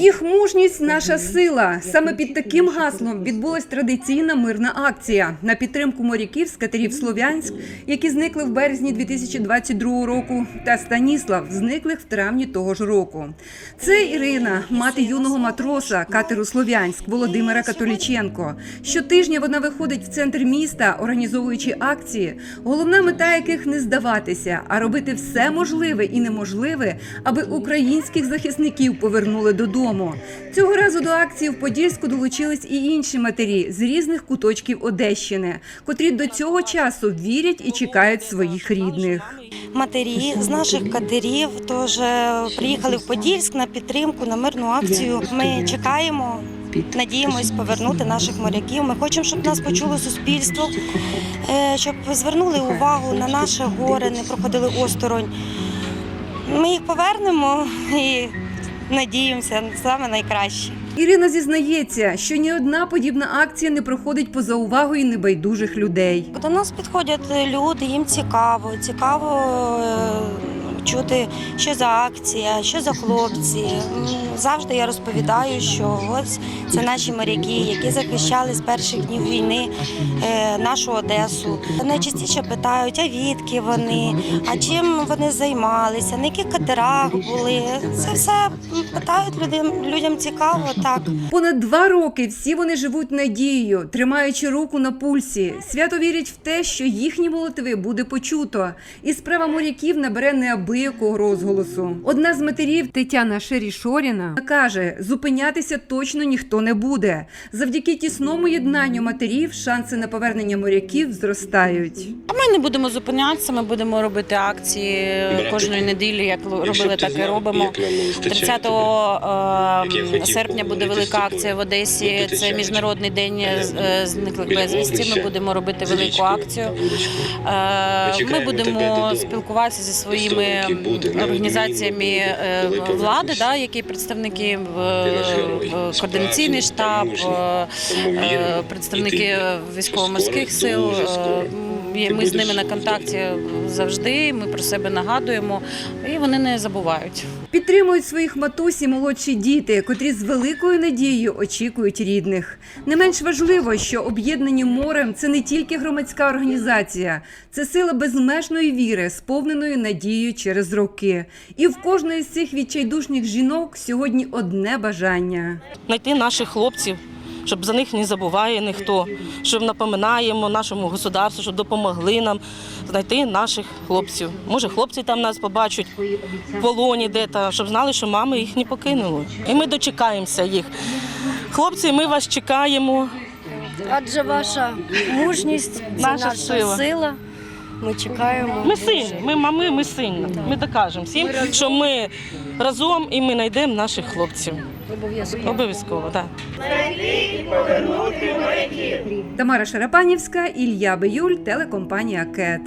Їх мужність наша сила. Саме під таким гаслом відбулась традиційна мирна акція на підтримку моряків з катерів Слов'янськ, які зникли в березні 2022 року, та Станіслав, зниклих в травні того ж року. Це Ірина, мати юного матроса катеру Слов'янськ Володимира Католіченко. Щотижня вона виходить в центр міста, організовуючи акції, головна мета яких не здаватися, а робити все можливе і неможливе, аби українських захисників повернули додому. Цього разу до акції в Подільську долучились і інші матері з різних куточків Одещини, котрі до цього часу вірять і чекають своїх рідних. матері з наших катерів теж приїхали в Подільськ на підтримку на мирну акцію. Ми чекаємо, надіємось повернути наших моряків. Ми хочемо, щоб нас почуло суспільство, е, щоб звернули увагу на наше горе, не проходили осторонь. Ми їх повернемо і надіємося на саме найкраще. Ірина зізнається, що ні одна подібна акція не проходить поза увагою небайдужих людей. До нас підходять люди, їм цікаво, цікаво е, чути, що за акція, що за хлопці. Завжди я розповідаю, що ось це наші моряки, які захищали з перших днів війни е, нашу Одесу. Найчастіше питають, а відки вони, а чим вони займалися, на яких катерах були. Це все питають людям, людям цікаво так. Понад два роки всі вони живуть надією, тримаючи руку на пульсі. Свято вірять в те, що їхні молитви буде почуто, і справа моряків набере неабиякого розголосу. Одна з матерів Тетяна Шерішоріна каже: зупинятися точно ніхто не буде. Завдяки тісному єднанню матерів шанси на повернення моряків зростають. А ми не будемо зупинятися, ми будемо робити акції кожної неділі, як робили, так і робимо. 30 е, серпня буде велика акція в Одесі. Це міжнародний день е, зниклих безвісті. Ми будемо робити велику акцію. Е, Ми будемо спілкуватися зі своїми організаціями е, влади, да, які представники в в координаційний штаб, е, е, представники військово-морських сил. Ми з ними на контакті завжди. Ми про себе нагадуємо, і вони не забувають. Підтримують своїх матусь і молодші діти, котрі з великою надією очікують рідних. Не менш важливо, що об'єднані морем це не тільки громадська організація, це сила безмежної віри, сповненої надією через роки. І в кожної з цих відчайдушних жінок сьогодні одне бажання. знайти наших хлопців, щоб за них не забуває ніхто, щоб напоминаємо нашому государству, щоб допомогли нам знайти наших хлопців. Може, хлопці там нас побачать в полоні де-то, щоб знали, що мами їх не покинули. І ми дочекаємося їх. Хлопці, ми вас чекаємо. Адже ваша мужність це Наша наша, сила. сила. Ми чекаємо. Ми сильні, ми мами, ми сильні. Ми докажемо всім, що ми разом і ми знайдемо наших хлопців. Обов'язково. Обов'язково, так. Тамара Шарапанівська, Ілля Биюль, телекомпанія Кет.